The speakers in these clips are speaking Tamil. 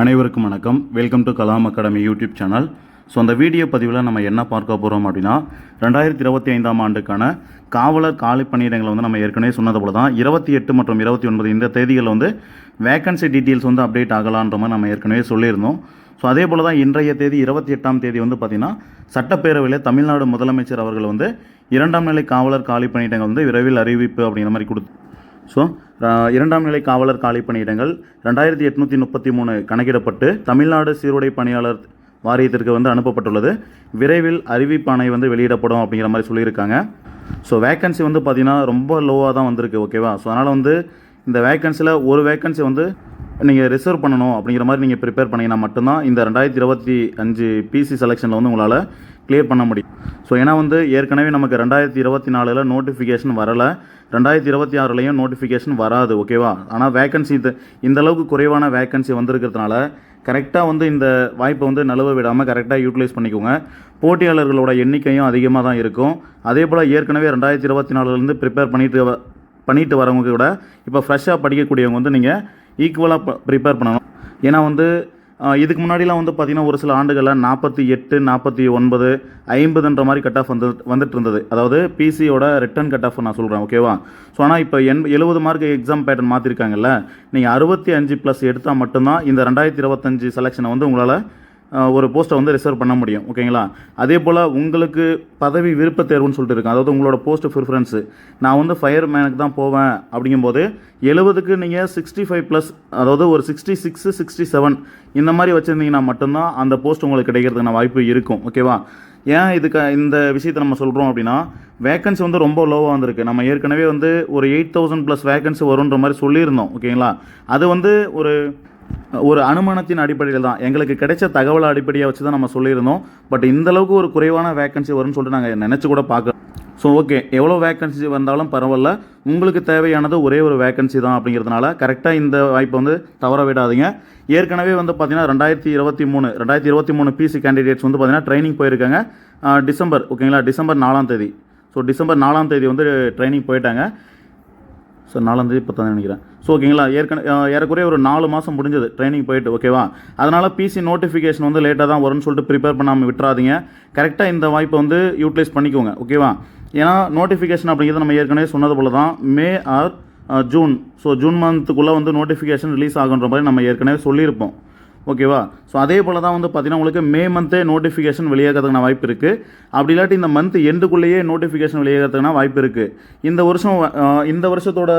அனைவருக்கும் வணக்கம். Welcome to Kalam academy YouTube channel so அந்த வீடியோ பதிவில் நம்ம என்ன பார்க்க போகிறோம் அப்படின்னா ரெண்டாயிரத்தி இருபத்தி ஐந்தாம் ஆண்டுக்கான காவலர் காலி பணியிடங்களை வந்து நம்ம ஏற்கனவே சொன்னது போல தான் இருபத்தி எட்டு மற்றும் இருபத்தி ஒன்பது இந்த தேதிகளில் வந்து வேகன்சி டீட்டெயில்ஸ் வந்து அப்டேட் ஆகலான்ற மாதிரி நம்ம ஏற்கனவே சொல்லியிருந்தோம். ஸோ அதே போல் தான் இன்றைய தேதி இருபத்தி எட்டாம் தேதி வந்து பார்த்திங்கன்னா சட்டப்பேரவையில் தமிழ்நாடு முதலமைச்சர் அவர்கள் வந்து இரண்டாம் நிலை காவலர் காலி பணியிடங்கள் வந்து விரைவில் அறிவிப்பு அப்படிங்கிற மாதிரி கொடுத்து ஸோ இரண்டாம் நிலை காவலர் காலி பணியிடங்கள் ரெண்டாயிரத்தி எட்நூற்றி முப்பத்தி மூணு கணக்கிடப்பட்டு தமிழ்நாடு சீருடை பணியாளர் வாரியத்திற்கு வந்து அனுப்பப்பட்டுள்ளது. விரைவில் அறிவிப்பாணை வந்து வெளியிடப்படும் அப்படிங்கிற மாதிரி சொல்லியிருக்காங்க. ஸோ வேக்கன்சி வந்து பார்த்திங்கன்னா ரொம்ப லோவாக தான் வந்திருக்கு ஓகேவா ஸோ அதனால் வந்து இந்த வேக்கன்சியில் ஒரு வேக்கன்சி வந்து நீங்கள் ரிசர்வ் பண்ணணும் அப்படிங்கிற மாதிரி நீங்கள் ப்ரிப்பேர் பண்ணிங்கன்னா மட்டும்தான் இந்த ரெண்டாயிரத்தி இருபத்தி அஞ்சு பிசி செலெக்ஷனில் வந்து உங்களால் க்ளியர் பண்ண முடியும். ஸோ ஏன்னா வந்து ஏற்கனவே நமக்கு ரெண்டாயிரத்தி இருபத்தி நாலில் நோட்டிஃபிகேஷன் வரலை. ரெண்டாயிரத்தி இருபத்தி ஆறுலையும் நோட்டிஃபிகேஷன் வராது ஓகேவா ஆனால் வேக்கன்சி இது இந்த அளவுக்கு குறைவான வேக்கன்சி வந்திருக்கிறதுனால கரெக்டாக வந்து இந்த வாய்ப்பை வந்து நழுவ விடாமல் கரெக்டாக யூட்டிலைஸ் பண்ணிக்கோங்க. போட்டியாளர்களோட எண்ணிக்கையும் அதிகமாக தான் இருக்கும். அதே போல் ஏற்கனவே ரெண்டாயிரத்தி இருபத்தி நாலுலேருந்து ப்ரிப்பேர் பண்ணிட்டு வ- பண்ணிட்டு வரவங்க கூட இப்போ ஃப்ரெஷ்ஷாக படிக்கக்கூடியவங்க வந்து நீங்கள் ஈக்குவலாக ப்ரிப்பேர் பண்ணணும். ஏன்னா வந்து இதுக்கு முன்னாடிலாம் வந்து பார்த்திங்கன்னா ஒரு சில ஆண்டுகளில் நாற்பத்தி எட்டு நாற்பத்தி ஒன்பது ஐம்பதுன்ற மாதிரி கட் ஆஃப் வந்து வந்துட்டு இருந்தது அதாவது பிசியோட ரிட்டர்ன் கட் ஆஃப் நான் சொல்கிறேன் ஓகேவா ஸோ ஆனால் இப்போ எண் எழுபது மார்க் எக்ஸாம் பேட்டர்ன் மாற்றிருக்காங்கல்ல நீங்கள் அறுபத்தி அஞ்சு ப்ளஸ் எடுத்தால் மட்டும்தான் இந்த ரெண்டாயிரத்தி இருபத்தஞ்சு செலெக்ஷனை வந்து உங்களால் ஒரு போஸ்ட்டை வந்து ரிசர்வ் பண்ண முடியும் ஓகேங்களா? அதே போல் உங்களுக்கு பதவி விருப்ப தேர்வுன்னு சொல்லிட்டு இருக்கேன் அதாவது உங்களோட போஸ்ட் ப்ரிஃபரன்ஸு நான் வந்து ஃபயர் மேனுக்கு தான் போவேன் அப்படிங்கும்போது எழுபதுக்கு நீங்கள் சிக்ஸ்டி ஃபைவ் ப்ளஸ் அதாவது ஒரு சிக்ஸ்டி சிக்ஸு சிக்ஸ்டி செவன் இந்த மாதிரி வச்சுருந்தீங்கன்னா மட்டும்தான் அந்த போஸ்ட் உங்களுக்கு கிடைக்கிறதுக்கான வாய்ப்பு இருக்கும் ஓகேவா? ஏன் இதுக்கு இந்த விஷயத்தை நம்ம சொல்கிறோம் அப்படின்னா வேகன்சி வந்து ரொம்ப லோவாக வந்திருக்கு. நம்ம ஏற்கனவே வந்து ஒரு எயிட் தௌசண்ட் ப்ளஸ் வேகன்சி வருன்ற மாதிரி சொல்லியிருந்தோம் ஓகேங்களா? அது வந்து ஒரு ஒரு அனுமானத்தின் அடிப்படையில் தான். எங்களுக்கு கிடைச்ச தகவல் அடிப்படையாக வச்சு தான் நம்ம சொல்லியிருந்தோம். பட் இந்த அளவுக்கு ஒரு குறைவான வேக்கன்சி வரும்னு சொல்லிட்டு நாங்கள் நினச்சி கூட பார்க்க ஸோ ஓகே எவ்வளோ வேக்கன்சி வந்தாலும் பரவாயில்ல. உங்களுக்கு தேவையானது ஒரே ஒரு வேக்கன்சி தான் அப்படிங்கிறதுனால கரெக்டாக இந்த வாய்ப்பை வந்து தவற விடாதீங்க. ஏற்கனவே வந்து பார்த்திங்கன்னா ரெண்டாயிரத்தி இருபத்தி மூணு ரெண்டாயிரத்தி இருபத்தி மூணு பிசி கேண்டிடேட்ஸ் வந்து பார்த்தீங்கன்னா ட்ரைனிங் போயிருக்காங்க. டிசம்பர் ஓகேங்களா? டிசம்பர் நாலாம் தேதி. ஸோ டிசம்பர் நாலாம் தேதி வந்து ட்ரைனிங் போயிட்டாங்க. ஸோ நாலாந்தேதி பத்தாம் நினைக்கிறேன். ஸோ ஓகேங்களா? ஏற்கனவே ஏறக்குறைய ஒரு நாலு மாதம் முடிஞ்சது ட்ரைனிங் போயிட்டு ஓகேவா அதனால் பிசி நோட்டிஃபிகேஷன் வந்து லேட்டாக தான் வரும்னு சொல்லிட்டு ப்ரிப்பேர் பண்ணாமல் விட்டுறாதீங்க. கரெக்டாக இந்த வாய்ப்பை வந்து யூட்டிலைஸ் பண்ணிக்கோங்க ஓகேவா ஏன்னா நோட்டிஃபிகேஷன் அப்படிங்கிறது நம்ம ஏற்கனவே சொன்னது போல தான் May or June so June மந்த்துக்குள்ளே வந்து நோட்டிஃபிகேஷன் ரிலீஸ் ஆகுன்ற மாதிரி நம்ம ஏற்கனவே சொல்லியிருப்போம். ஓகேவா? ஸோ அதே போல் தான் வந்து பார்த்தீங்கன்னா உங்களுக்கு மே மந்த்தே நோட்டிஃபிகேஷன் வெளியாகிறதுக்கான வாய்ப்பு இருக்குது அப்படி இல்லாட்டி இந்த மந்த் எண்டுக்குள்ளேயே நோட்டிஃபிகேஷன் வெளியாகிறதுக்கான வாய்ப்பு இருக்குது இந்த வருஷம் இந்த வருஷத்தோட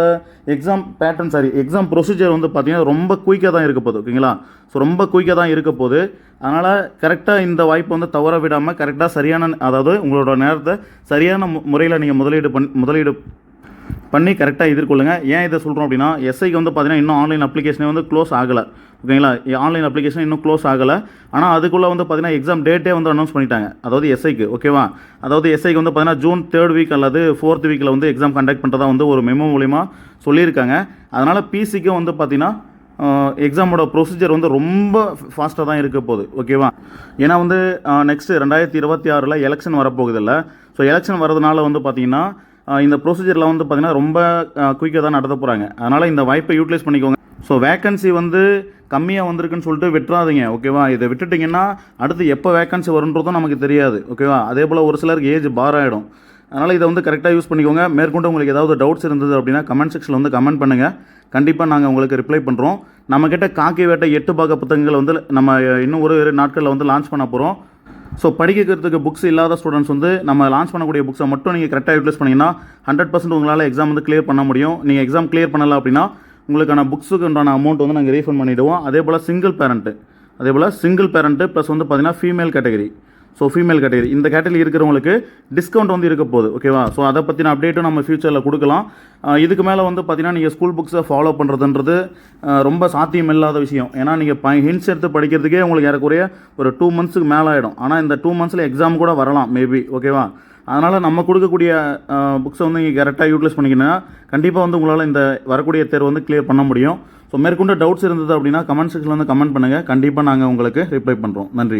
exam pattern sorry exam procedure வந்து பார்த்தீங்கன்னா ரொம்ப குயிக்காக தான் இருக்க போகுது ஓகேங்களா? ஸோ ரொம்ப குயிக்காக தான் இருக்க போகுது. அதனால் கரெக்டாக இந்த வாய்ப்பை வந்து தவற விடாமல் கரெக்டாக சரியான அதாவது உங்களோட நேரத்தை சரியான முறையில் நீங்கள் முதலீடு பண் முதலீடு பண்ணி கரெக்டாக எதிர்கொள்ளுங்க. ஏன் இதை சொல்கிறோம் அப்படின்னா எஸ்ஐக்கு வந்து பார்த்தீங்கன்னா இன்னும் ஆன்லைன் அப்ளிகேஷனே வந்து க்ளோஸ் ஆகலை. ஓகேங்களா ஆன்லைன் அப்ளிகேஷன் இன்னும் க்ளோஸ் ஆகலை. ஆனால் அதுக்குள்ளே வந்து பார்த்தீங்கன்னா எக்ஸாம் டேட்டே வந்து அனௌன்ஸ் பண்ணிட்டாங்க. அதாவது எஸ்ஐக்கு ஓகேவா அதாவது எஸ்ஐக்கு வந்து பார்த்தீங்கன்னா ஜூன் தேர்ட் வீக் அல்லது ஃபோர்த் வீக்கில் வந்து எக்ஸாம் கண்டக்ட் பண்ணுறதா வந்து ஒரு மெமோ மூலிமா சொல்லியிருக்காங்க. அதனால் பிசிக்கும் வந்து பார்த்தீங்கன்னா எக்ஸாமோட ப்ரொசீஜர் வந்து ரொம்ப ஃபாஸ்ட்டாக தான் இருக்க போகுது. ஓகேவா ஏன்னா வந்து நெக்ஸ்ட்டு ரெண்டாயிரத்தி இருபத்தி ஆறில் எலெக்ஷன் வரப்போகுதில்ல ஸோ எலெக்ஷன் வரதுனால வந்து பார்த்தீங்கன்னா இந்த ப்ரொசீஜரில் வந்து பார்த்தீங்கன்னா ரொம்ப குயிக்காக தான் நடத்த போகிறாங்க அதனால் இந்த வாய்ப்பை யூட்டிலைஸ் பண்ணிக்கோங்க. ஸோ வேக்கன்சி வந்து கம்மியாக வந்திருக்குன்னு சொல்லிட்டு விட்டுறாதீங்க ஓகேவா இதை விட்டுட்டிங்கன்னா அடுத்து எப்போ வேக்கன்சி வருன்றதும் நமக்கு தெரியாது ஓகேவா அதே போல் ஒரு சிலருக்கு ஏஜ் பார் ஆகிடும் அதனால் இதை வந்து கரெக்டாக யூஸ் பண்ணிக்கோங்க. மேற்கொண்டு உங்களுக்கு ஏதாவது டவுட்ஸ் இருந்தது அப்படின்னா கமெண்ட் செக்ஷனில் வந்து கமெண்ட் பண்ணுங்கள் கண்டிப்பாக நாங்கள் உங்களுக்கு ரிப்ளை பண்ணுறோம் நம்மக்கிட்ட காக்கி வேட்டை எட்டு பாக புத்தகங்கள் வந்து நம்ம இன்னும் ஒரு நாட்களில் வந்து லான்ச் பண்ண போகிறோம் ஸோ படிக்கிறதுக்கு புக்ஸ் இல்லாத ஸ்டூடெண்ட்ஸ் வந்து நம்ம லான்ச் பண்ணக்கூடிய புக்ஸை மட்டும் நீங்கள் கரெக்டாக யூட்டிலைஸ் பண்ணிங்கன்னா ஹண்ட்ரட் பர்சன்ட் உங்களால் எக்ஸாம் வந்து கிளியர் பண்ண முடியும். நீங்கள் எக்ஸாம் கிளியர் பண்ணலை அப்படின்னா உங்களுக்கான புக்ஸுக்கு உண்டான அமௌண்ட் வந்து நாங்கள் ரீஃபண்ட் பண்ணிவிடுவோம் அதே போல் சிங்கிள் பேரண்ட்டு அதே போல் சிங்கிள் பேரண்ட்டு ப்ளஸ் வந்து பார்த்தீங்கன்னா female category so female category இந்த கேட்டகரி இருக்கிறவங்களுக்கு டிஸ்கவுண்ட் வந்து இருக்க போகுது ஓகேவா ஸோ அதை பற்றின அப்டேட்டும் நம்ம ஃபியூச்சரில் கொடுக்கலாம். இதுக்கு மேலே வந்து பார்த்தீங்கன்னா நீங்கள் ஸ்கூல் புக்ஸை ஃபாலோ பண்ணுறதுன்றது ரொம்ப சாத்தியம் இல்லாத விஷயம். ஏன்னா நீங்கள் ப ஹிண்ட்ஸ் எடுத்து படிக்கிறதுக்கே உங்களுக்கு ஏறக்குறைய ஒரு டூ மந்த்ஸுக்கு மேலே ஆகிடும் ஆனால் இந்த டூ மந்த்ஸில் எக்ஸாம் கூட வரலாம் மேபி ஓகேவா அதனால் நம்ம கொடுக்கக்கூடிய புக்ஸை வந்து நீங்கள் கரெக்டாக யூட்டிலைஸ் பண்ணிக்கணும்னா கண்டிப்பாக வந்து உங்களால் இந்த வரக்கூடிய தேர்வு வந்து கிளியர் பண்ண முடியும். ஸோ மேற்கொண்டு டவுட்ஸ் இருந்தது அப்படின்னா கமெண்ட் செக்ஷனில் வந்து கமெண்ட் பண்ணுங்கள் கண்டிப்பாக நாங்கள் உங்களுக்கு ரிப்ளை பண்ணுறோம் நன்றி.